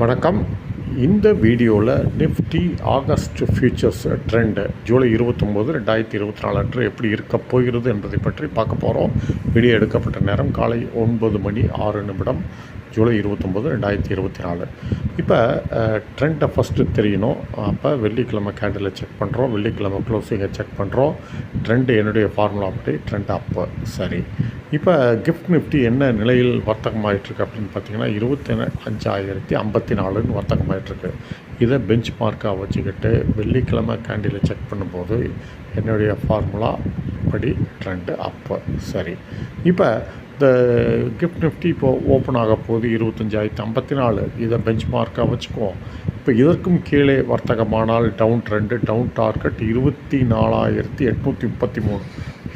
வணக்கம். இந்த வீடியோவில் nifty August futures trend July இருபத்தொம்போது ரெண்டாயிரத்தி இருபத்தி நாலு அன்று எப்படி இருக்க போகிறது என்பதை பற்றி பார்க்க போகிறோம் வீடியோ எடுக்கப்பட்ட நேரம் காலை ஒன்பது மணி ஆறு நிமிடம். ஜூலை இருபத்தொம்போது ரெண்டாயிரத்தி இருபத்தி நாலு இப்போ ட்ரெண்டை ஃபஸ்ட்டு தெரியணும். அப்போ வெள்ளிக்கிழமை கேண்டிலை செக் பண்ணுறோம் வெள்ளிக்கிழமை க்ளோஸிங்கை செக் பண்ணுறோம் ட்ரெண்டு என்னுடைய ஃபார்முலா படி ட்ரெண்ட் அப்போ சரி. இப்போ கிஃப்ட் நிஃப்டி என்ன நிலையில் வர்த்தகமாயிட்டிருக்கு அப்படின்னு பார்த்தீங்கன்னா இருபத்தி அஞ்சாயிரத்தி ஐம்பத்தி நாலுன்னு வர்த்தகமாயிட்டிருக்கு. இதை பெஞ்ச் மார்க்காக வச்சுக்கிட்டு வெள்ளிக்கிழமை கேண்டிலை செக் பண்ணும்போது என்னுடைய ஃபார்முலா படி ட்ரெண்டு அப்போ சரி. இப்போ இந்த கிஃப்ட் நிஃப்டி இப்போது ஓப்பன் ஆக போகுது இருபத்தஞ்சாயிரத்தி ஐம்பத்தி நாலு இதை பெஞ்ச் மார்க்காக வச்சுக்குவோம் இப்போ இதற்கும் கீழே வர்த்தகமானால் டவுன் ட்ரெண்டு டவுன் டார்கெட் இருபத்தி நாலாயிரத்தி எட்நூற்றி முப்பத்தி மூணு.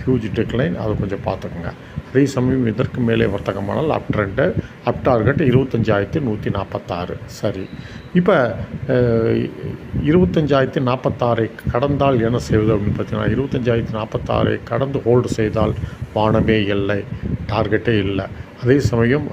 ஹியூஜ் டெக்லைன் அதை கொஞ்சம் பார்த்துக்குங்க. அதே சமயம் இதற்கு மேலே வர்த்தகமானால் அப் ட்ரெண்டு அப் டார்கெட் இருபத்தஞ்சாயிரத்தி நூற்றி நாற்பத்தாறு. சரி. இப்போ இருபத்தஞ்சாயிரத்தி நாற்பத்தாறை கடந்தால் என்ன செய்வது அப்படின்னு பார்த்தீங்கன்னா இருபத்தஞ்சாயிரத்தி நாற்பத்தாறை கடந்து ஹோல்டு செய்தால் வானமே இல்லை டார்கெட்டே இல்லை. அதே சமயம்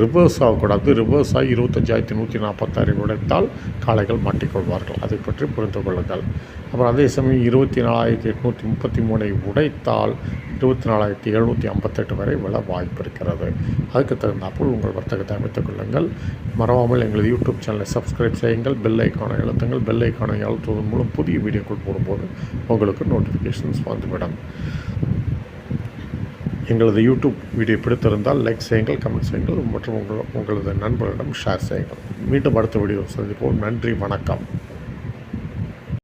ரிவர்ஸ் ஆகக்கூடாது ரிவர்ஸ் ஆகி இருபத்தஞ்சாயிரத்தி நூற்றி நாற்பத்தாறை உடைத்தால் காளைகள் மாட்டிக்கொள்வார்கள். அதை பற்றி புரிந்து கொள்ளுங்கள். அப்புறம் அதே சமயம் இருபத்தி நாலாயிரத்தி எட்நூற்றி முப்பத்தி மூணை உடைத்தால் இருபத்தி நாலாயிரத்தி எழுநூற்றி ஐம்பத்தெட்டு வரை விழ வாய்ப்பு இருக்கிறது அதுக்கு தகுந்தாப்புல் உங்கள் வர்த்தகத்தை அமைத்துக் கொள்ளுங்கள். மறவாமல் எங்களது யூடியூப் சேனலை சப்ஸ்கிரைப் செய்யுங்கள். பெல் ஐக்கானை அழுத்துங்கள். பெல் ஐக்கானை அழுத்துவதன் மூலம் புதிய வீடியோக்கள் போடும்போது உங்களுக்கு நோட்டிஃபிகேஷன்ஸ் வந்துவிடும். எங்களது யூடியூப் வீடியோ பிடித்திருந்தால் லைக் செய்யுங்கள் கமெண்ட் செய்யுங்கள் மற்றும் உங்கள் உங்களது நண்பர்களிடம் ஷேர் செய்யுங்கள். மீண்டும் அடுத்த வீடியோ சந்திப்போம். நன்றி வணக்கம்.